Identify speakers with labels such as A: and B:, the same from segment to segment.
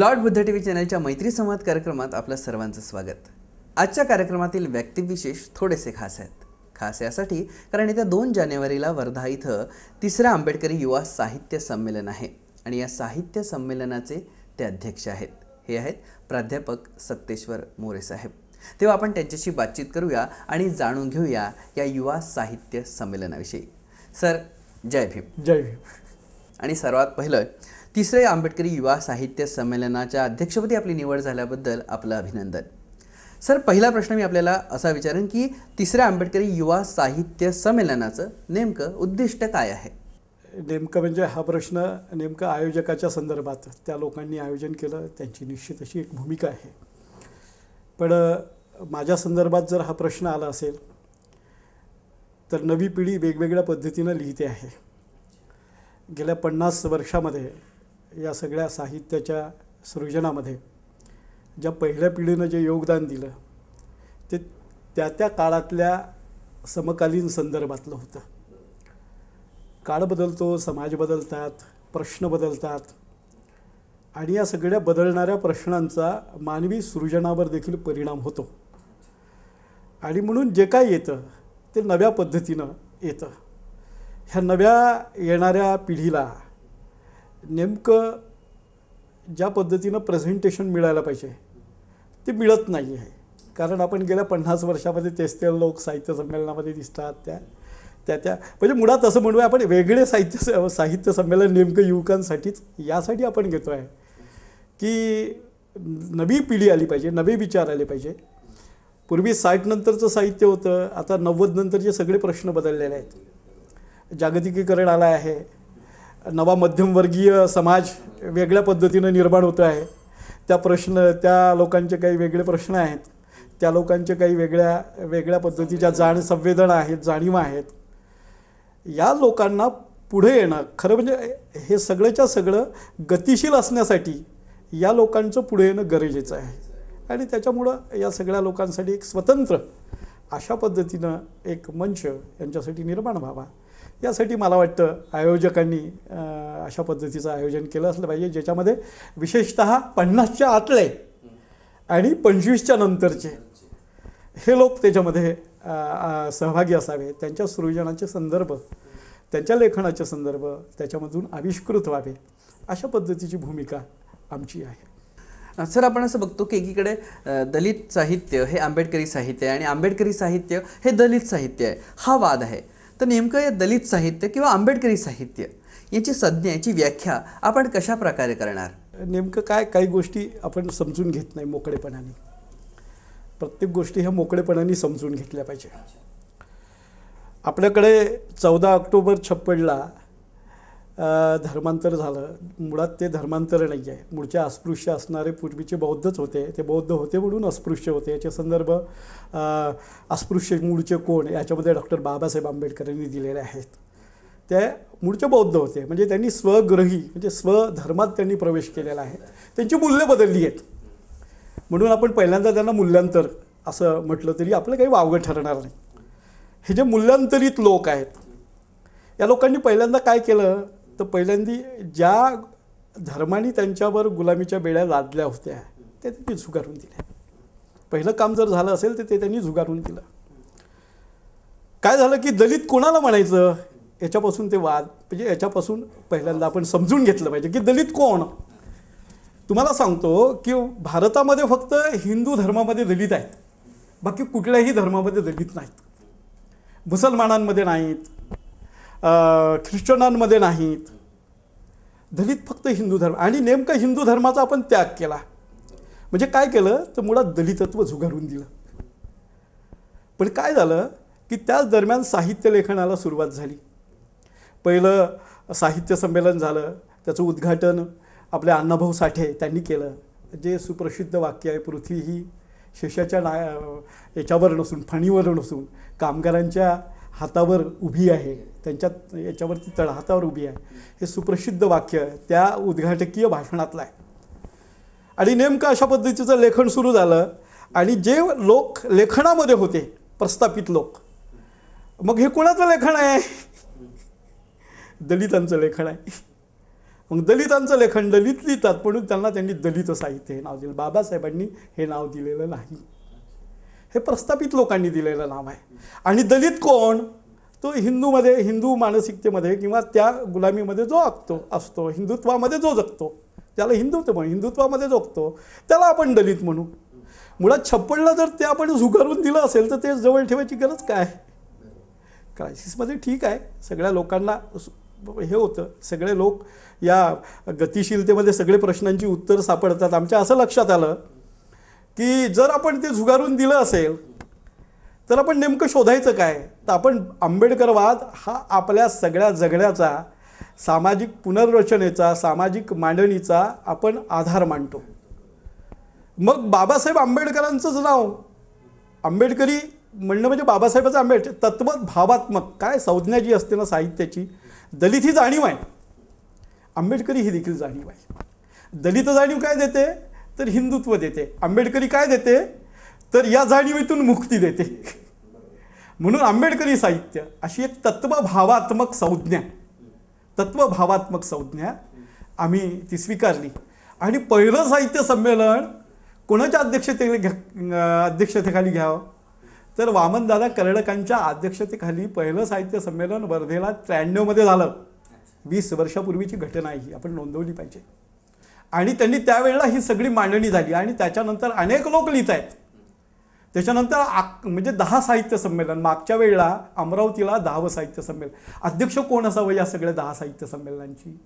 A: Lord Buddha T V चॅनलच्या मैत्री संवाद कार्यक्रमात आपलं सर्वांचं स्वागत. आजच्या कार्यक्रमातील व्यक्तिविशेष थोडेसे खास आहेत. खास यासाठी कारण येत्या दोन जानेवारीला वर्धा इथं तिसरं आंबेडकरी युवा साहित्य संमेलन आहे आणि या साहित्य संमेलनाचे ते अध्यक्ष आहेत. हे आहेत प्राध्यापक सत्तेश्वर मोरे साहेब. तेव्हा आपण त्यांच्याशी बातचीत करूया आणि जाणून घेऊया या युवा साहित्य संमेलनाविषयी. सर जय भीम.
B: जय भीम.
A: आणि सर्वात पहिलं तिसरे आंबेडकरी युवा साहित्य संमेलनाच्या अध्यक्षपदी आपली निवड झाल्याबद्दल आपलं अभिनंदन. सर पहिला प्रश्न मी आपल्याला असा विचारेन की तिसऱ्या आंबेडकरी युवा साहित्य संमेलनाचं नेमकं उद्दिष्ट काय आहे?
B: नेमकं म्हणजे हा प्रश्न नेमकं आयोजकाच्या संदर्भात त्या लोकांनी आयोजन केलं त्यांची निश्चित अशी एक भूमिका आहे. पण माझ्या संदर्भात जर हा प्रश्न आला असेल तर नवी पिढी वेगवेगळ्या पद्धतीनं लिहिते आहे. गेल्या पन्नास वर्षामध्ये या सगळ्या साहित्याच्या सृजनामध्ये ज्या पहिल्या पिढीनं जे योगदान दिलं ते त्या त्या काळातल्या समकालीन संदर्भातलं होतं. काळ बदलतो समाज बदलतात प्रश्न बदलतात आणि या सगळ्या बदलणाऱ्या प्रश्नांचा मानवी सृजनावर देखील परिणाम होतो. आणि म्हणून जे काय येतं ते नव्या पद्धतीनं येतं. ह्या नव्या येणाऱ्या पिढीला नेमकं ज्या पद्धतीनं प्रेझेंटेशन मिळायला पाहिजे ते मिळत नाही आहे. कारण आपण गेल्या पन्नास वर्षामध्ये तेच ते लोक साहित्य संमेलनामध्ये दिसतात त्या त्या त्या. म्हणजे मुळात असं म्हणूया आपण वेगळे साहित्य स- साहित्य संमेलन नेमकं युवकांसाठीच यासाठी आपण घेतो आहे की नवी पिढी आली पाहिजे नवे विचार आले पाहिजे. पूर्वी साठनंतरचं साहित्य होतं आता नव्वद नंतरचे सगळे प्रश्न बदललेले आहेत. जागतिकीकरण आलं आहे नवा मध्यमवर्गीय समाज वेगळ्या पद्धतीनं निर्माण होतो आहे. त्या प्रश्न त्या लोकांचे काही वेगळे प्रश्न आहेत. त्या लोकांचे काही वेगळ्या वेगळ्या पद्धतीच्या जाण संवेदना आहेत जाणीवा आहेत. या लोकांना पुढे येणं खरं म्हणजे हे सगळंच्या सगळं गतिशील असण्यासाठी या लोकांचं पुढे येणं गरजेचं आहे. आणि त्याच्यामुळं या सगळ्या लोकांसाठी एक स्वतंत्र अशा पद्धतीनं एक मंच यांच्यासाठी निर्माण व्हावा. यासाठी मला वाटतं आयोजकांनी अशा पद्धतीचं आयोजन केलं असलं पाहिजे ज्याच्यामध्ये विशेषत पन्नासच्या आतले आणि पंचवीसच्या नंतरचे हे लोक त्याच्यामध्ये सहभागी असावे. त्यांच्या सृजनाचे संदर्भ त्यांच्या लेखनाचे संदर्भ त्याच्यामधून आविष्कृत व्हावे अशा पद्धतीची भूमिका आमची आहे.
A: सर आपण असं बघतो की एकीकडे दलित साहित्य हे आंबेडकरी साहित्य आहे आणि आंबेडकरी साहित्य हे दलित साहित्य आहे. हा वाद आहे. तर नेमकं हे दलित साहित्य किंवा आंबेडकरी साहित्य याची संज्ञा याची व्याख्या आपण कशा प्रकारे करणार?
B: नेमकं काय काही गोष्टी आपण समजून घेत नाही मोकळेपणाने. प्रत्येक गोष्टी ह्या मोकळेपणाने समजून घेतल्या पाहिजे. आपल्याकडे चौदा ऑक्टोबर छप्पडला धर्मांतर झालं. मुळात ते धर्मांतर नाही आहे. मूळचे अस्पृश्य असणारे पूर्वीचे बौद्धच होते. ते बौद्ध होते म्हणून अस्पृश्य होते. याचे संदर्भ अस्पृश्य मूळचे कोण याच्यामध्ये डॉक्टर बाबासाहेब आंबेडकरांनी दिलेले आहेत. ते मूळचे बौद्ध होते. म्हणजे त्यांनी स्वग्रही म्हणजे स्वधर्मात त्यांनी प्रवेश केलेला आहे. त्यांची मूल्य बदलली आहेत. म्हणून आपण पहिल्यांदा त्यांना मूल्यांतर असं म्हटलं तरी आपलं काही वावगं ठरणार नाही. हे जे मूल्यांतरित लोक आहेत या लोकांनी पहिल्यांदा काय केलं? तर पहिल्यांदी ज्या धर्माने त्यांच्यावर गुलामीच्या बेड्या लादल्या होत्या त्या त्यांनी झुगारून दिल्या. पहिलं काम जर झालं असेल तर ते त्यांनी झुगारून दिलं. काय झालं की दलित कोणाला म्हणायचं? याच्यापासून ते वाद म्हणजे याच्यापासून पहिल्यांदा आपण समजून घेतलं पाहिजे की दलित कोण? तुम्हाला सांगतो की भारतामध्ये फक्त हिंदू धर्मामध्ये दलित आहेत. बाकी कुठल्याही धर्मामध्ये दलित नाहीत. मुसलमानांमध्ये नाहीत. ख्रिश्चनांमध्ये नाहीत. दलित फक्त हिंदू धर्म आणि नेमकं हिंदू धर्माचा आपण त्याग केला. म्हणजे काय केलं? तर मुळात दलितत्व झुगारून दिलं. पण काय झालं? की त्याच दरम्यान साहित्य लेखनाला सुरुवात झाली. पहिलं साहित्य संमेलन झालं. त्याचं उद्घाटन आपल्या अण्णाभाऊ साठे त्यांनी केलं. जे सुप्रसिद्ध वाक्य आहे पृथ्वी ही शेषाच्या ना याच्यावर नसून फणीवर नसून कामगारांच्या हातावर उभी आहे. त्यांच्या याच्यावरती तळहातावर उभी आहे. हे सुप्रसिद्ध वाक्य त्या उद्घाटकीय भाषणातलं आहे. आणि नेमकं अशा पद्धतीचं लेखन सुरू झालं आणि जे लोक लेखनामध्ये होते प्रस्थापित लोक मग हे कोणाचं लेखन आहे? दलितांचं लेखन आहे. मग दलितांचं लेखन दलित लिहितात म्हणून त्यांना त्यांनी दलित साहित्य हे नाव दिलं. बाबासाहेबांनी हे नाव दिलेलं नाही. हे प्रस्थापित लोकांनी दिलेलं नाव आहे. आणि दलित कोण? तो हिंदूमध्ये हिंदू मानसिकतेमध्ये किंवा त्या गुलामीमध्ये जो आगतो असतो हिंदुत्वामध्ये जो जगतो त्याला हिंदुत्व म्हणू हिंदुत्वामध्ये जगतो त्याला आपण दलित म्हणू. मुळात छप्पडला जर ते आपण झुगारून दिलं असेल तर ते जवळ ठेवायची गरज काय क्रायसिसमध्ये ठीक आहे. सगळ्या लोकांना हे होतं. सगळे लोक या गतिशीलतेमध्ये सगळे प्रश्नांची उत्तर सापडतात. आमच्या असं लक्षात आलं की जर आपण ते झुगारून दिलं असेल तर आपण नेमकं शोधायचं काय? तर आपण आंबेडकरवाद हा आपल्या सगळ्या जगण्याचा सामाजिक पुनर्रचनेचा सामाजिक मांडणीचा आपण आधार मांडतो मग बाबासाहेब आंबेडकरांचंच नाव. आंबेडकरी म्हणणं म्हणजे बाबासाहेबाचं आंबेड तत्व भावात्मक काय संज्ञा जी असते ना साहित्याची? दलित ही जाणीव आहे. आंबेडकरी ही देखील जाणीव आहे. दलित जाणीव काय देते? तर हिंदुत्व देते. आंबेडकरी काय देते? तर या जाणीवेतून मुक्ती देते. म्हणून आंबेडकरी साहित्य अशी एक तत्वभावात्मक संज्ञा. तत्वभावात्मक संज्ञा आम्ही ती स्वीकारली. आणि पहिलं साहित्य संमेलन कोणाच्या अध्यक्षते घ्या अध्यक्षतेखाली घ्यावं? तर वामनदादा कर्डकांच्या अध्यक्षतेखाली पहिलं साहित्य संमेलन वर्धेला त्र्याण्णवमध्ये झालं. वीस वर्षापूर्वीची घटना आहे ही आपण नोंदवली पाहिजे. आणि त्यांनी त्यावेळेला ही सगळी मांडणी झाली आणि त्याच्यानंतर अनेक लोक लिहित आहेत त्याच्यानंतर आक म्हणजे दहा साहित्य संमेलन. मागच्या वेळेला अमरावतीला दहावं साहित्य संमेलन. अध्यक्ष कोण असावं या सगळ्या दहा साहित्य संमेलनांची?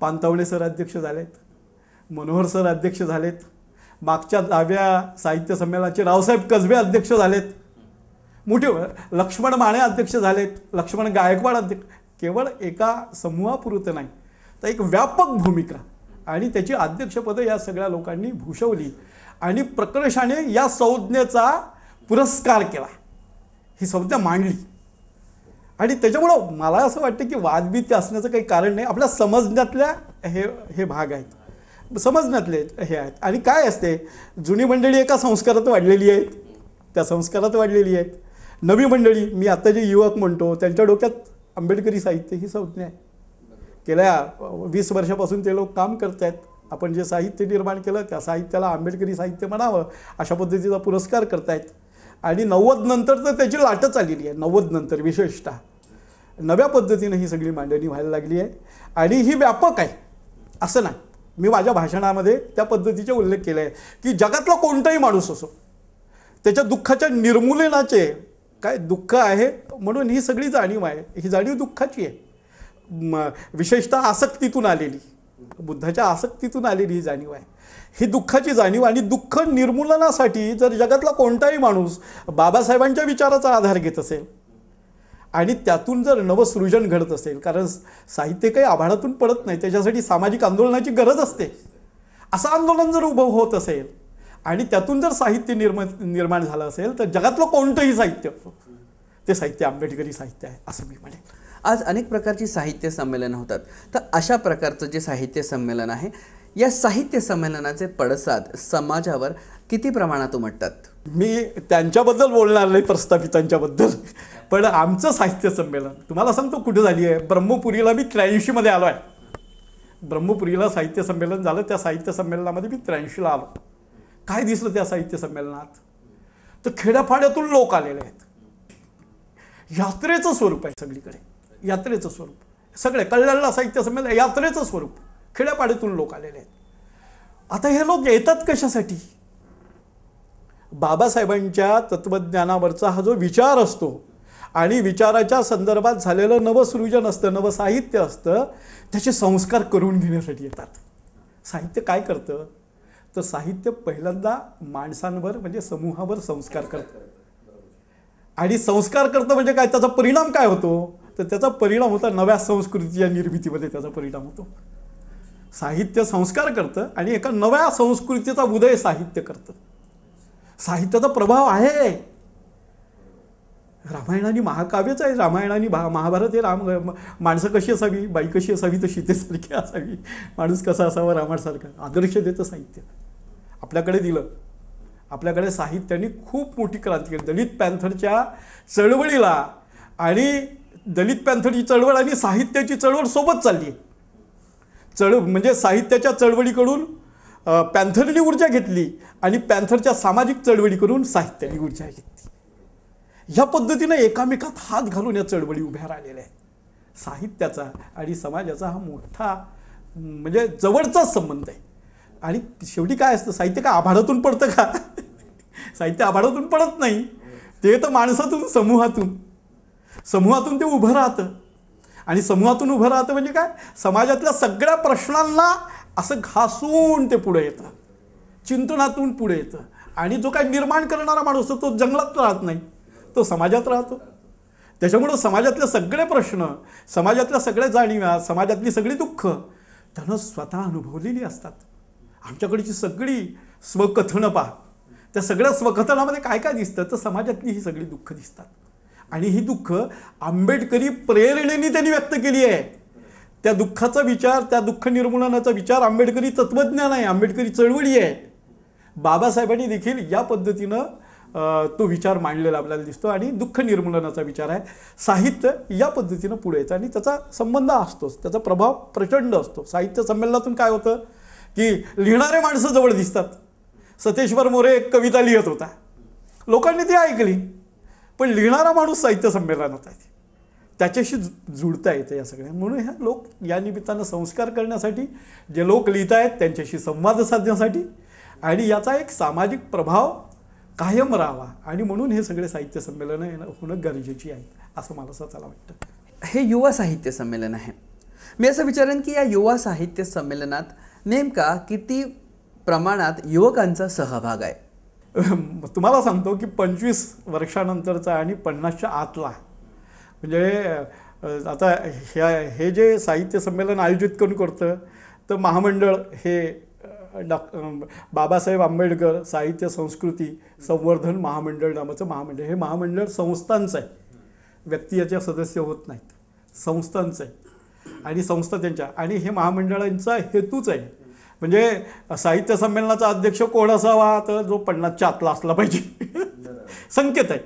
B: पानतावणे सर अध्यक्ष झालेत. मनोहर सर अध्यक्ष झालेत. मागच्या दहाव्या साहित्य संमेलनाचे रावसाहेब कसबे अध्यक्ष झालेत. मोठे लक्ष्मण माने अध्यक्ष झालेत. लक्ष्मण गायकवाड अध्यक्ष केवळ एका समूहापुरतं नाही तर एक व्यापक भूमिका. आणि त्याची अध्यक्षपदं या सगळ्या लोकांनी भूषवली. आणि प्रकर्षाने या संज्ञेचा पुरस्कार केला. ही संज्ञा मांडली. आणि त्याच्यामुळं मला असं वाटतं की वादभीती असण्याचं काही कारण नाही. आपल्या समजण्यातल्या हे हे भाग आहेत. समजण्यातले हे आहेत. आणि काय असते? जुनी मंडळी एका संस्कारात वाढलेली आहेत. त्या संस्कारात वाढलेली आहेत. नवी मंडळी मी आता जे युवक म्हणतो त्यांच्या डोक्यात आंबेडकरी साहित्य ही संज्ञा आहे. गेल्या वीस वर्षापासून ते लोक काम करत आहेत आपण जे साहित्य निर्माण केलं त्या साहित्याला आंबेडकरी साहित्य म्हणावं अशा पद्धतीचा पुरस्कार करतायत. आणि नव्वद नंतर तर त्याची लाटच आलेली आहे नव्वद नंतर विशेषतः. नव्या पद्धतीनं ही सगळी मांडणी व्हायला लागली आहे. आणि ही व्यापक आहे असं नाही. मी माझ्या भाषणामध्ये त्या पद्धतीचे उल्लेख केले आहे की जगातला कोणताही माणूस असो त्याच्या दुःखाच्या निर्मूलनाचे काय दुःख आहे म्हणून ही सगळी जाणीव आहे ही जाणीव दुःखाची आहे. विशेषतः आसक्तीतून आलेली. बुद्धाच्या आसक्तीतून आलेली ही जाणीव आहे. ही दुःखाची जाणीव आणि दुःख निर्मूलनासाठी जर जगातला कोणताही माणूस बाबासाहेबांच्या विचाराचा आधार घेत असेल आणि त्यातून जर नवसृजन घडत असेल कारण साहित्य काही आभाळातून पडत नाही त्याच्यासाठी सामाजिक आंदोलनाची गरज असते. असं आंदोलन जर उभं होत असेल आणि त्यातून जर साहित्य निर्म निर्माण झालं असेल तर जगातलं कोणतंही साहित्य ते साहित्य आंबेडकरी साहित्य आहे असं मी म्हणेन.
A: आज अनेक प्रकारची साहित्य संमेलनं होतात. तर अशा प्रकारचं जे साहित्य संमेलन आहे या साहित्य संमेलनाचे पडसाद समाजावर किती प्रमाणात उमटतात?
B: मी त्यांच्याबद्दल बोलणार नाही प्रस्थापितांच्याबद्दल. पण आमचं साहित्य संमेलन तुम्हाला सांगतो कुठे झाली आहे? ब्रह्मपुरीला मी त्र्याऐंशीमध्ये आलो आहे ब्रह्मपुरीला साहित्य संमेलन झालं त्या साहित्य संमेलनामध्ये मी त्र्याऐंशीला आलो. काय दिसलं त्या साहित्य संमेलनात? तर खेड्यापाड्यातून लोक आलेले आहेत. यात्रेचं स्वरूप आहे सगळीकडे. यात्रेचं स्वरूप. सगळे कल्याणला साहित्य संमेलन यात्रेचं स्वरूप. खेड्यापाड्यातून लोक आलेले आहेत. आता हे लोक येतात कशासाठी? बाबासाहेबांच्या तत्त्वज्ञानावरचा हा जो विचार असतो आणि विचाराच्या संदर्भात झालेलं नवसृजन असतं नवसाहित्य असतं त्याचे संस्कार करून घेण्यासाठी येतात. साहित्य काय करतं? तर साहित्य पहिल्यांदा माणसांवर म्हणजे समूहावर संस्कार करतं. आणि संस्कार करतं म्हणजे काय? त्याचा परिणाम काय होतो? तर त्याचा परिणाम होता नव्या संस्कृतीच्या निर्मितीमध्ये त्याचा परिणाम होतो. साहित्य संस्कार करतं आणि एका नव्या संस्कृतीचा उदय साहित्य करतं. साहित्याचा प्रभाव आहे. रामायण आणि महाकाव्यच आहे. रामायण आणि महा महाभारत हे राम माणसं कशी असावी? बाई कशी असावी? तर सीतेसारखी असावी. माणूस कसा असावा? रामासारखा आदर्श देतं साहित्य. आपल्याकडे दिलं. आपल्याकडे साहित्याने खूप मोठी क्रांती केली. दलित पॅन्थरच्या चळवळीला आणि दलित पॅन्थरची चळवळ आणि साहित्याची चळवळ सोबत चालली. आहे चळ म्हणजे साहित्याच्या चळवळीकडून पॅन्थरनी ऊर्जा घेतली आणि पॅन्थरच्या सामाजिक चळवळीकडून साहित्याने ऊर्जा घेतली. ह्या पद्धतीनं एकामेकात हात घालून या चळवळी उभ्या राहिलेल्या आहेत. साहित्याचा आणि समाजाचा हा मोठा म्हणजे जवळचाच संबंध आहे. आणि शेवटी काय असतं साहित्य का आभाळातून पडतं का? साहित्य आभाळातून पडत नाही. ते तर माणसातून समूहातून. समूहातून ते उभं राहतं. आणि समूहातून उभं राहतं म्हणजे काय? समाजातल्या सगळ्या प्रश्नांना असं घासून ते पुढे येतं. चिंतनातून पुढे येतं. आणि जो काय निर्माण करणारा माणूस असतो तो जंगलात राहत नाही. तो समाजात राहतो. त्याच्यामुळं समाजातले सगळे प्रश्न समाजातल्या सगळ्या जाणीव्या समाजातली सगळी दुःख त्यानं स्वतः अनुभवलेली असतात. आमच्याकडची सगळी स्वकथनं पहा. त्या सगळ्या स्वकथनामध्ये काय काय दिसतं? तर समाजातली ही सगळी दुःख दिसतात. आणि ही दुःख आंबेडकरी प्रेरणेने त्यांनी व्यक्त केली आहे. त्या दुःखाचा विचार त्या दुःख निर्मूलनाचा विचार आंबेडकरी तत्त्वज्ञान आहे आंबेडकरी चळवळी आहे. बाबासाहेबांनी देखील या पद्धतीनं तो विचार मांडलेला आपल्याला दिसतो आणि दुःख निर्मूलनाचा विचार आहे. साहित्य या पद्धतीनं पुढे येतं आणि त्याचा संबंध असतोच त्याचा प्रभाव प्रचंड असतो. साहित्य संमेलनातून काय होतं की लिहिणारे माणसं जवळ दिसतात. सतेश्वर मोरे एक कविता लिहित होता. लोकांनी ती ऐकली. पण लिहिणारा माणूस साहित्य संमेलनात आहे. त्याच्याशी जु- जुळता येतं या सगळ्या. म्हणून ह्या लोक या निमित्तानं संस्कार करण्यासाठी जे लोक लिहित आहेत त्यांच्याशी संवाद साधण्यासाठी आणि याचा एक सामाजिक प्रभाव कायम राहावा. आणि म्हणून हे सगळे साहित्य संमेलनं येणं होणं गरजेची आहेत असं मला स्वतःला वाटतं.
A: हे युवा साहित्य संमेलन आहे. मी असं विचारेन की या युवा साहित्य संमेलनात नेमका किती प्रमाणात युवकांचा सहभाग आहे?
B: तुम्हाला सांगतो की पंचवीस वर्षानंतरचा आणि पन्नासच्या आतला. म्हणजे आता ह्या हे जे साहित्य संमेलन आयोजित करून करतं? तर महामंडळ हे अ, डॉ बाबासाहेब आंबेडकर साहित्य संस्कृती संवर्धन महामंडळ नावाचं महामंडळ. हे महामंडळ संस्थांचं आहे. व्यक्ती याच्या सदस्य होत नाहीत. संस्थांचं आहे. आणि संस्था त्यांच्या. आणि हे महामंडळांचा हेतूच आहे. म्हणजे साहित्य संमेलनाचा अध्यक्ष कोण असावा? तर जो पन्नासच्या आतला असला पाहिजे. संकेत आहेत.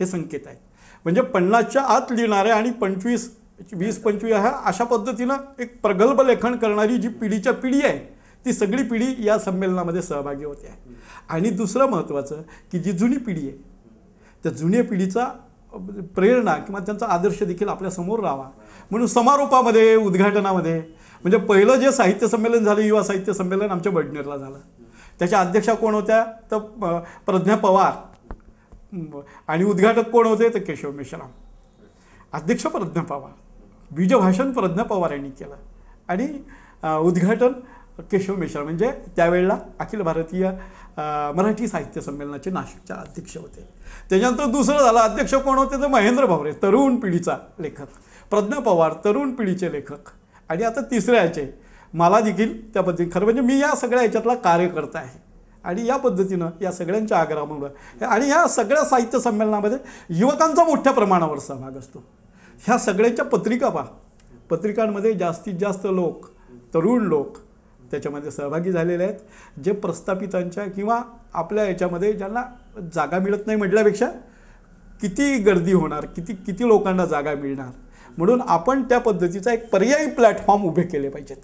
B: हे संकेत आहेत. म्हणजे पन्नासच्या आत लिहिणारे आणि पंचवीस वीस पंचवीस ह्या अशा पद्धतीनं एक प्रगल्भ लेखन करणारी जी पिढीच्या पिढी आहे ती सगळी पिढी या संमेलनामध्ये सहभागी होते. आहे आणि दुसरं महत्त्वाचं की जी जुनी पिढी आहे त्या जुन्या पिढीचा प्रेरणा किंवा त्यांचा आदर्श देखील आपल्यासमोर राहावा. म्हणून समारोपामध्ये उद्घाटनामध्ये म्हणजे पहिलं जे साहित्य संमेलन झालं युवा साहित्य संमेलन आमच्या बडनेरला झालं. त्याच्या अध्यक्षा कोण होत्या? तर प्रज्ञा पवार. आणि उद्घाटक कोण होते? तर केशव मेश्राम. अध्यक्ष प्रज्ञा पवार. बीजभाषण प्रज्ञा पवार यांनी केलं. आणि उद्घाटन केशव मिश्रा म्हणजे त्यावेळेला अखिल भारतीय मराठी साहित्य संमेलनाचे नाशिकचे अध्यक्ष होते. त्याच्यानंतर दुसरं झालं अध्यक्ष कोण होते? तर महेंद्र भावरे तरुण पिढीचा लेखक. प्रज्ञा पवार तरुण पिढीचे लेखक. आणि आता तिसऱ्या ह्याचे. मला देखील त्या पद्धतीने खरं म्हणजे मी या सगळ्या ह्याच्यातला कार्यकर्ता आहे. आणि या पद्धतीनं या सगळ्यांच्या आग्रहामुळं आणि ह्या सगळ्या साहित्य संमेलनामध्ये युवकांचा मोठ्या प्रमाणावर सहभाग असतो. ह्या सगळ्यांच्या पत्रिका पहा. पत्रिकांमध्ये जास्तीत जास्त लोक तरुण लोक त्याच्यामध्ये सहभागी झालेले आहेत. जे प्रस्थापितांच्या किंवा आपल्या याच्यामध्ये ज्यांना जागा मिळत नाही म्हटल्यापेक्षा किती गर्दी होणार किती किती लोकांना जागा मिळणार म्हणून आपण त्या पद्धतीचा एक पर्यायी प्लॅटफॉर्म उभे केले पाहिजेत.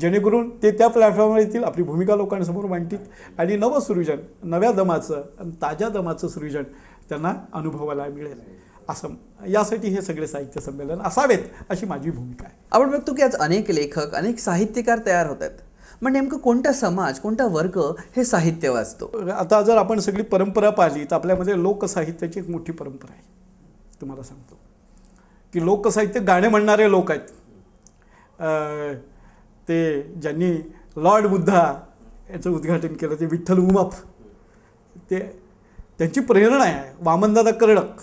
B: जेणेकरून ते त्या प्लॅटफॉर्मवर येतील आपली भूमिका लोकांसमोर मांडतील आणि नवसृजन नव्या दमाचं आणि ताज्या दमाचं सृजन त्यांना अनुभवायला मिळेल. असं यासाठी हे सगळे साहित्य संमेलन असावेत अशी माझी भूमिका आहे.
A: आपण बघतो की आज अनेक लेखक अनेक साहित्यकार तयार होत आहेत. मग नेमकं कोणता समाज कोणता वर्ग हे साहित्य वाचतो?
B: आता जर आपण सगळी परंपरा पाहिली तर आपल्यामध्ये लोकसाहित्याची एक मोठी परंपरा आहे. तुम्हाला सांगतो. की लोकसाहित्य गाणे म्हणणारे लोक आहेत. ते ज्यांनी लॉर्ड बुद्धा याचं उद्घाटन केलं ते विठ्ठल उमाप. ते त्यांची प्रेरणा आहे. वामनदादा कर्डक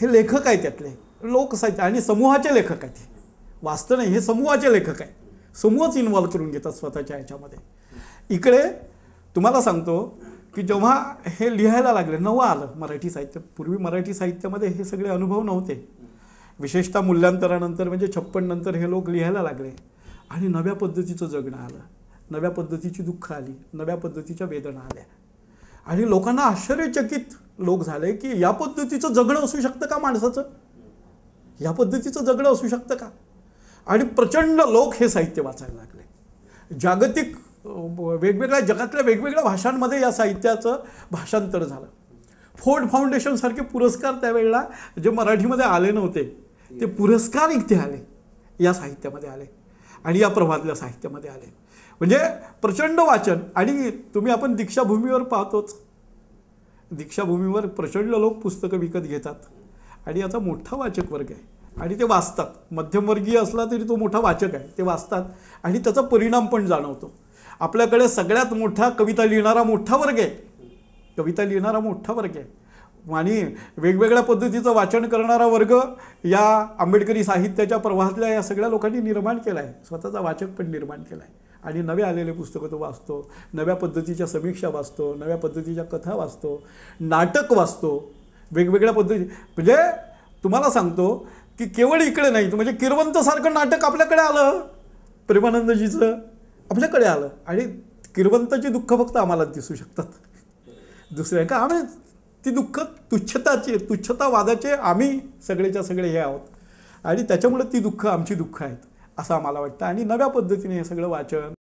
B: हे लेखक आहेत त्यातले. लोकसाहित्य आणि समूहाचे लेखक आहेत वाचतं वास्तव नाही हे समूहाचे लेखक आहेत. समूहच इन्व्हॉल्व करून घेतात स्वतःच्या ह्याच्यामध्ये. इकडे तुम्हाला सांगतो की जेव्हा हे लिहायला लागले नवं आलं मराठी साहित्य. पूर्वी मराठी साहित्यामध्ये हे सगळे अनुभव नव्हते. विशेषतः मूल्यांतरानंतर म्हणजे छप्पन नंतर हे लोक लिहायला लागले. आणि नव्या पद्धतीचं जगणं आलं. नव्या पद्धतीची दुःख आली. नव्या पद्धतीच्या वेदना आल्या. आणि लोकांना आश्चर्यचकित लोक झाले की या पद्धतीचं जगणं असू शकतं का माणसाचं? या पद्धतीचं जगणं असू शकतं का? आणि प्रचंड लोक हे साहित्य वाचायला लागले. जागतिक वेगवेगळ्या जगातल्या वेगवेगळ्या भाषांमध्ये या साहित्याचं भाषांतर झालं. फोर्ड फाउंडेशनसारखे पुरस्कार त्यावेळेला जे मराठीमध्ये आले नव्हते. ते पुरस्कार इथे आले या साहित्यामध्ये आले आणि या प्रभातल्या साहित्यामध्ये आले. म्हणजे प्रचंड वाचन आणि तुम्ही आपण दीक्षाभूमीवर पाहतोच. दीक्षाभूमीवर प्रचंड लोक पुस्तकं विकत घेतात आणि याचा मोठा वाचक वर्ग आहे आणि ते वाचतात. मध्यमवर्गीय असला तरी तो मोठा वाचक आहे ते वाचतात आणि त्याचा परिणाम पण जाणवतो. आपल्याकडे सगळ्यात मोठा कविता लिहिणारा मोठा वर्ग आहे. कविता लिहिणारा मोठा वर्ग आहे. आणि वेगवेगळ्या पद्धतीचं वाचन करणारा वर्ग या आंबेडकरी साहित्याच्या प्रवाहातल्या या सगळ्या लोकांनी निर्माण केला आहे स्वतःचा वाचक पण निर्माण केला आहे आणि नवे आलेले पुस्तकं तो वाचतो नव्या पद्धतीच्या समीक्षा वाचतो नव्या पद्धतीच्या कथा वाचतो नाटक वाचतो वेगवेगळ्या पद्धती म्हणजे तुम्हाला सांगतो की केवळ इकडे नाही म्हणजे किरवंतसारखं नाटक आपल्याकडे आलं प्रेमानंदजीचं आपल्याकडे आलं. आणि किरवंताची दुःख फक्त आम्हालाच दिसू शकतात. दुसऱ्या का आम्ही ती दुःख तुच्छताची तुच्छतावादाचे आम्ही सगळेच्या सगळे हे आहोत. आणि त्याच्यामुळे ती दुःख आमची दुःख आहेत असं आम्हाला वाटतं. आणि नव्या पद्धतीने हे सगळं वाचन